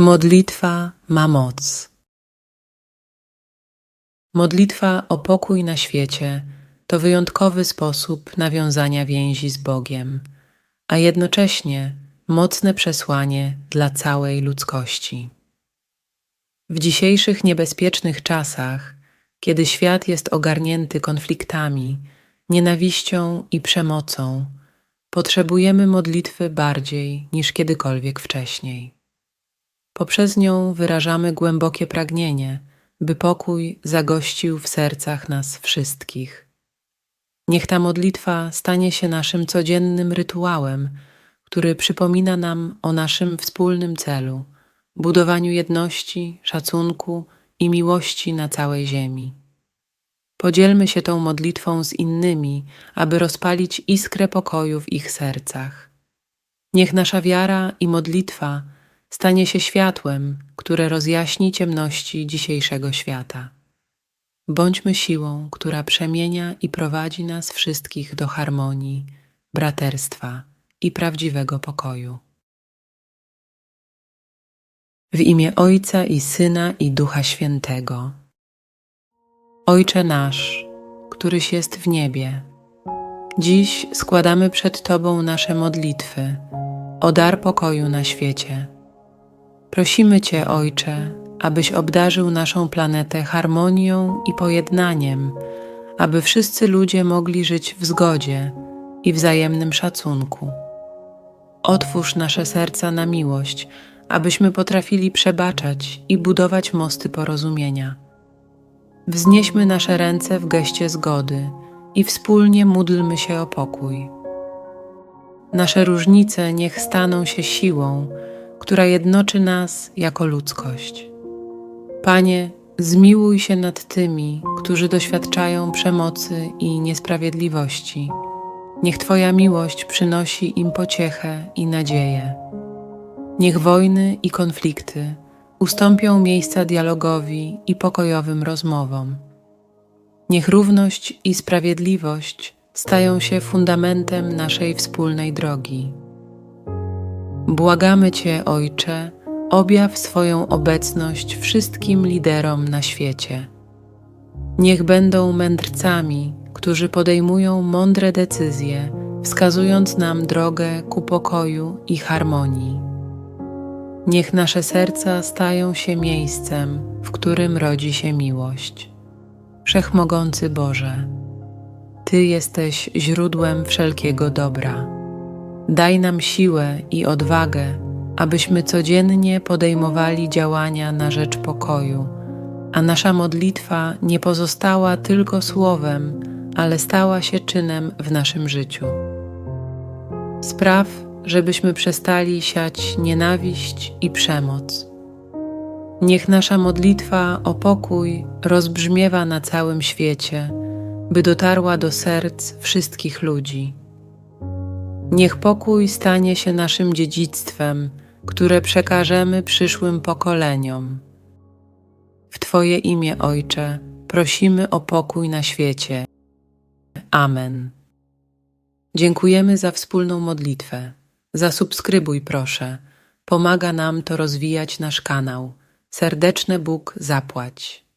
Modlitwa ma moc. Modlitwa o pokój na świecie to wyjątkowy sposób nawiązania więzi z Bogiem, a jednocześnie mocne przesłanie dla całej ludzkości. W dzisiejszych niebezpiecznych czasach, kiedy świat jest ogarnięty konfliktami, nienawiścią i przemocą, potrzebujemy modlitwy bardziej niż kiedykolwiek wcześniej. Poprzez nią wyrażamy głębokie pragnienie, by pokój zagościł w sercach nas wszystkich. Niech ta modlitwa stanie się naszym codziennym rytuałem, który przypomina nam o naszym wspólnym celu budowaniu jedności, szacunku i miłości na całej Ziemi. Podzielmy się tą modlitwą z innymi, aby rozpalić iskrę pokoju w ich sercach. Niech nasza wiara i modlitwa stanie się światłem, które rozjaśni ciemności dzisiejszego świata. Bądźmy siłą, która przemienia i prowadzi nas wszystkich do harmonii, braterstwa i prawdziwego pokoju. W imię Ojca i Syna i Ducha Świętego. Ojcze nasz, któryś jest w niebie, dziś składamy przed Tobą nasze modlitwy o dar pokoju na świecie. Prosimy Cię, Ojcze, abyś obdarzył naszą planetę harmonią i pojednaniem, aby wszyscy ludzie mogli żyć w zgodzie i wzajemnym szacunku. Otwórz nasze serca na miłość, abyśmy potrafili przebaczać i budować mosty porozumienia. Wznieśmy nasze ręce w geście zgody i wspólnie módlmy się o pokój. Nasze różnice niech staną się siłą, która jednoczy nas jako ludzkość. Panie, zmiłuj się nad tymi, którzy doświadczają przemocy i niesprawiedliwości. Niech Twoja miłość przynosi im pociechę i nadzieję. Niech wojny i konflikty ustąpią miejsca dialogowi i pokojowym rozmowom. Niech równość i sprawiedliwość stają się fundamentem naszej wspólnej drogi. Błagamy Cię, Ojcze, objaw swoją obecność wszystkim liderom na świecie. Niech będą mędrcami, którzy podejmują mądre decyzje, wskazując nam drogę ku pokoju i harmonii. Niech nasze serca stają się miejscem, w którym rodzi się miłość. Wszechmogący Boże, Ty jesteś źródłem wszelkiego dobra. Daj nam siłę i odwagę, abyśmy codziennie podejmowali działania na rzecz pokoju, a nasza modlitwa nie pozostała tylko słowem, ale stała się czynem w naszym życiu. Spraw, żebyśmy przestali siać nienawiść i przemoc. Niech nasza modlitwa o pokój rozbrzmiewa na całym świecie, by dotarła do serc wszystkich ludzi. Niech pokój stanie się naszym dziedzictwem, które przekażemy przyszłym pokoleniom. W Twoje imię, Ojcze, prosimy o pokój na świecie. Amen. Dziękujemy za wspólną modlitwę. Zasubskrybuj proszę. Pomaga nam to rozwijać nasz kanał. Serdeczny Bóg zapłać.